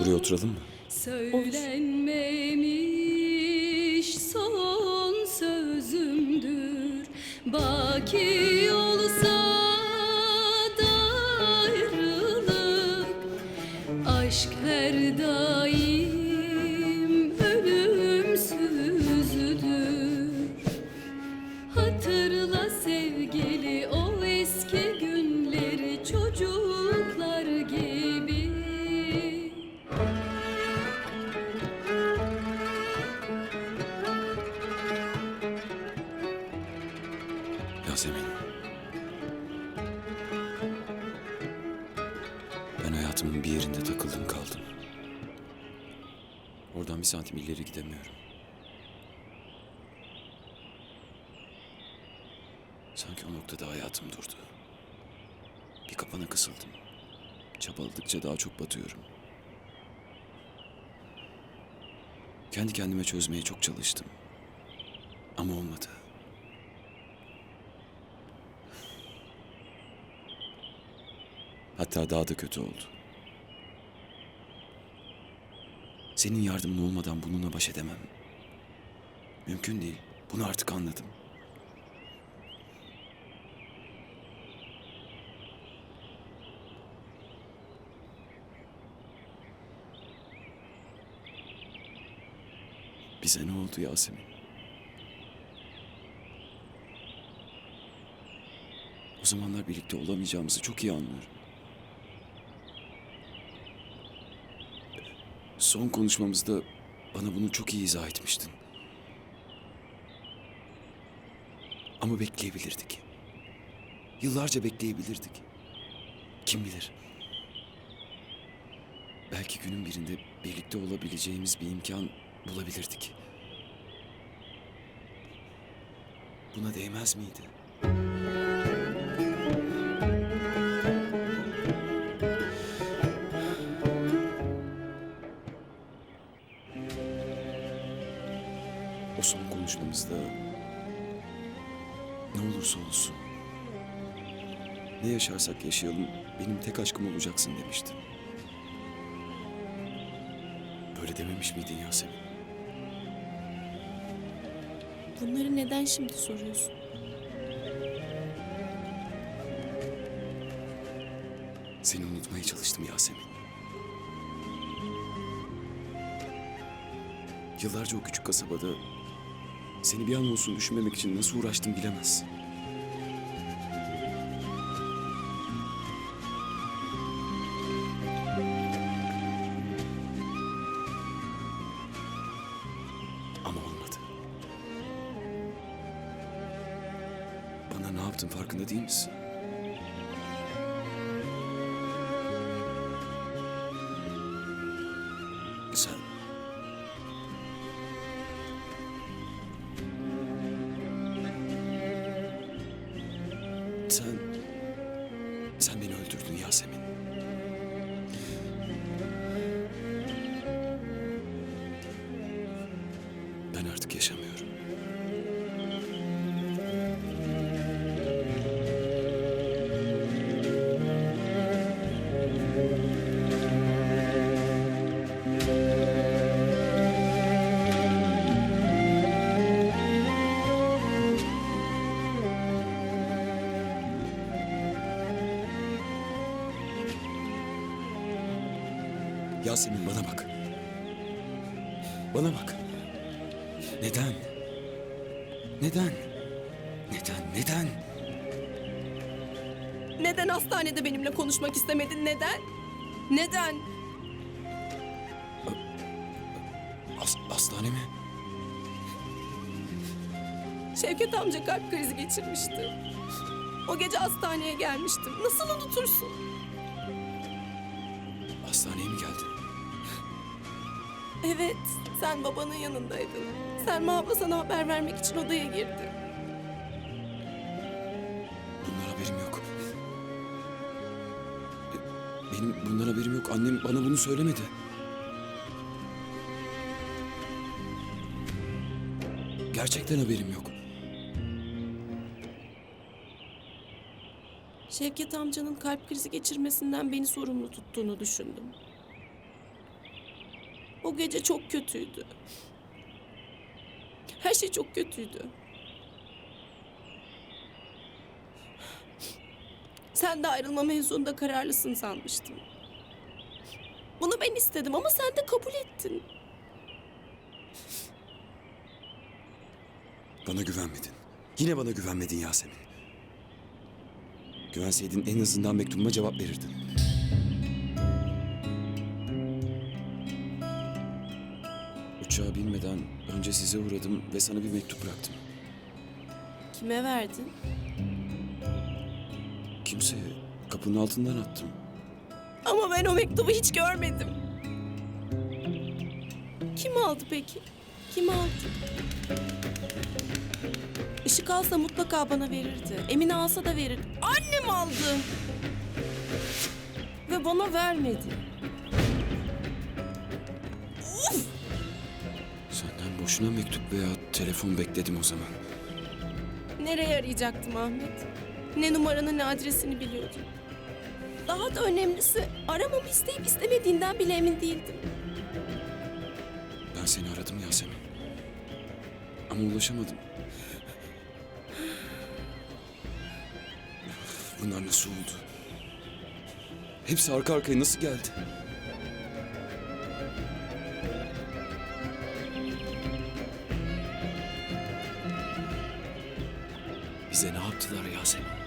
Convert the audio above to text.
Buraya oturalım mı? Söylenmemiş son sözümdür. Baki olsa da ayrılık. Aşk her daim ölümsüzdür. Hatırla Yasemin. Ben hayatımın bir yerinde takıldım kaldım. Oradan bir santim ileri gidemiyorum. Sanki o noktada hayatım durdu. Bir kapana kısıldım. Çabaladıkça daha çok batıyorum. Kendi kendime çözmeye çok çalıştım. Ama olmadı. Hatta daha da kötü oldu. Senin yardımın olmadan bununla baş edemem. Mümkün değil. Bunu artık anladım. Bize ne oldu Yasemin? O zamanlar birlikte olamayacağımızı çok iyi anlıyorum. Son konuşmamızda bana bunu çok iyi izah etmiştin. Ama bekleyebilirdik. Yıllarca bekleyebilirdik. Kim bilir? Belki günün birinde birlikte olabileceğimiz bir imkan bulabilirdik. Buna değmez miydi? Olursa olsun ne yaşarsak yaşayalım benim tek aşkım olacaksın demiştin. Böyle dememiş miydin Yasemin? Bunları neden şimdi soruyorsun? Seni unutmaya çalıştım Yasemin. Yıllarca o küçük kasabada seni bir an olsun düşünmemek için nasıl uğraştım bilemezsin. Yaptın farkında değil misin? Sen... Sen... Sen beni öldürdün Yasemin. Ben artık yaşamıyorum. Yasemin bana bak. Bana bak. Neden? Neden? Neden? Neden? Neden hastanede benimle konuşmak istemedin? Neden? Neden? Has- hastane mi? Şevket amca kalp krizi geçirmişti. O gece hastaneye gelmiştim. Nasıl unutursun? Hastaneye mi geldin? Evet, sen babanın yanındaydın. Selma abla sana haber vermek için odaya girdi. Bunlar haberim yok. E, Benim bundan haberim yok. Annem bana bunu söylemedi. Gerçekten haberim yok. Şevket amcanın kalp krizi geçirmesinden beni sorumlu tuttuğunu düşündüm. O gece çok kötüydü. Her şey çok kötüydü. Sen de ayrılma mevzunda kararlısın sanmıştım. Bunu ben istedim ama sen de kabul ettin. Bana güvenmedin. Yine bana güvenmedin Yasemin. Güvenseydin en azından mektubuma cevap verirdin. Uçağa binmeden önce size uğradım ve sana bir mektup bıraktım. Kime verdin? Kimseye kapının altından attım. Ama ben o mektubu hiç görmedim. Kim aldı peki? Kim aldı? Işık alsa mutlaka bana verirdi. Emine alsa da verirdi. Annem aldı. Ve bana vermedi. Senden boşuna mektup veya telefon bekledim o zaman. Nereye arayacaktım Ahmet? Ne numaranı ne adresini biliyordum. Daha da önemlisi aramamı isteyip istemediğinden bile emin değildim. Ben seni aradım Yasemin. Ama ulaşamadım. Bunlar nasıl oldu? Hepsi arka arkaya nasıl geldi? Bize ne yaptılar Yasemin?